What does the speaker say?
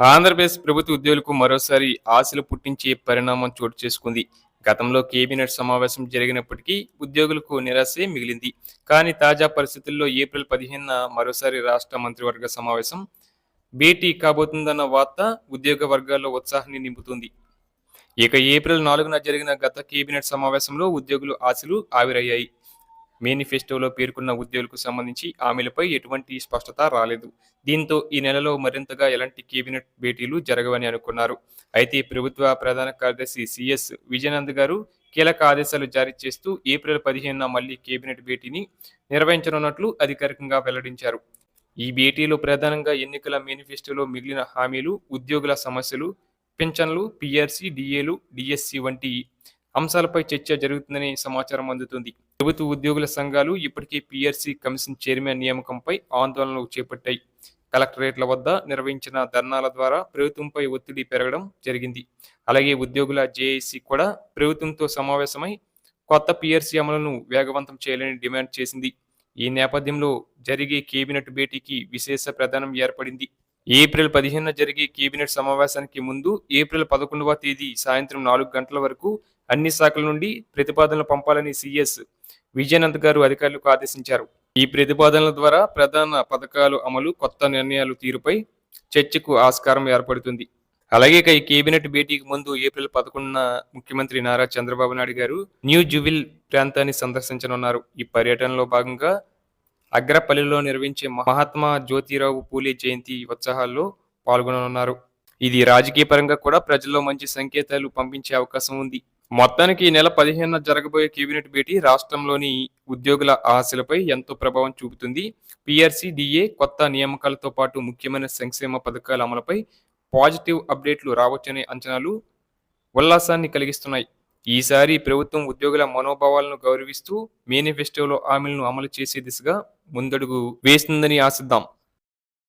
ఆంధ్రప్రదేశ్ ప్రభుత్వ ఉద్యోగులకు మరోసారి ఆశలు పుట్టించే పరిణామం చోటు చేసుకుంది. గతంలో కేబినెట్ సమావేశం జరిగినప్పటికీ ఉద్యోగులకు నిరాశే మిగిలింది. కానీ తాజా పరిస్థితుల్లో ఏప్రిల్ పదిహేనున మరోసారి రాష్ట్ర మంత్రివర్గ సమావేశం. భేటీ కాబోతుందన్న వార్త ఉద్యోగ వర్గాల్లో ఉత్సాహాన్ని నింపుతుంది. ఇక ఏప్రిల్ నాలుగున జరిగిన గత కేబినెట్ సమావేశంలో ఉద్యోగులు ఆశలు ఆవిరయ్యాయి. మేనిఫెస్టోలో పేర్కొన్న ఉద్యోగులకు సంబంధించి హామీలపై ఎటువంటి స్పష్టత రాలేదు. దీంతో ఈ నెలలో మరింతగా ఎలాంటి కేబినెట్ భేటీలు జరగవని అనుకున్నారు. అయితే ప్రభుత్వ ప్రధాన కార్యదర్శి సిఎస్ విజయనంద్ గారు కీలక ఆదేశాలు జారీ చేస్తూ ఏప్రిల్ పదిహేనున మళ్ళీ కేబినెట్ భేటీని నిర్వహించనున్నట్లు అధికారికంగా వెల్లడించారు. ఈ భేటీలో ప్రధానంగా ఎన్నికల మేనిఫెస్టోలో మిగిలిన హామీలు ఉద్యోగుల సమస్యలు పింఛన్లు పిఆర్సీ డిఏలు డిఎస్సి వంటి అంశాలపై చర్చ జరుగుతుందని సమాచారం అందుతుంది. ప్రభుత్వ ఉద్యోగుల సంఘాలు ఇప్పటికే పిఆర్సీ కమిషన్ చైర్మన్ నియామకంపై ఆందోళనలు చేపట్టాయి. కలెక్టరేట్ల వద్ద నిర్వహించిన ధర్నాల ద్వారా ప్రభుత్వంపై ఒత్తిడి పెరగడం జరిగింది. అలాగే ఉద్యోగుల జేఏసీ కూడా ప్రభుత్వంతో సమావేశమై కొత్త పిఆర్సీ అమలును వేగవంతం చేయాలని డిమాండ్ చేసింది. ఈ నేపథ్యంలో జరిగే కేబినెట్ భేటీకి విశేష ప్రధానం ఏర్పడింది. ఏప్రిల్ పదిహేనున జరిగే కేబినెట్ సమావేశానికి ముందు ఏప్రిల్ పదకొండవ తేదీ సాయంత్రం నాలుగు గంటల వరకు అన్ని శాఖల నుండి ప్రతిపాదనలు పంపాలని సిఎస్ విజయనంద్ గారు అధికారులకు ఆదేశించారు. ఈ ప్రతిపాదనల ద్వారా ప్రధాన పథకాలు అమలు కొత్త నిర్ణయాలు తీరుపై చర్చకు ఆస్కారం ఏర్పడుతుంది. అలాగే ఇక ఈ కేబినెట్ భేటీకి ముందు ఏప్రిల్ పదకొండున ముఖ్యమంత్రి నారా చంద్రబాబు నాయుడు గారు న్యూ జువిల్ ప్రాంతాన్ని సందర్శించనున్నారు. ఈ పర్యటనలో భాగంగా అగ్రపల్లిలో నిర్వహించే మహాత్మా జ్యోతిరావు పూలే జయంతి ఉత్సాహాల్లో పాల్గొననున్నారు. ఇది రాజకీయ పరంగా కూడా ప్రజల్లో మంచి సంకేతాలు పంపించే అవకాశం ఉంది. మొత్తానికి ఈ నెల పదిహేనున జరగబోయే కేబినెట్ భేటీ రాష్ట్రంలోని ఉద్యోగుల ఆశలపై ఎంతో ప్రభావం చూపుతుంది. పిఆర్సీ డిఏ కొత్త నియామకాలతో పాటు ముఖ్యమైన సంక్షేమ పథకాల అమలుపై పాజిటివ్ అప్డేట్లు రావచ్చనే అంచనాలు ఉల్లాసాన్ని కలిగిస్తున్నాయి. ఈసారి ప్రభుత్వం ఉద్యోగుల మనోభావాలను గౌరవిస్తూ మేనిఫెస్టోలో హామీలను అమలు చేసే దిశగా ముందడుగు వేస్తుందని ఆశిద్దాం.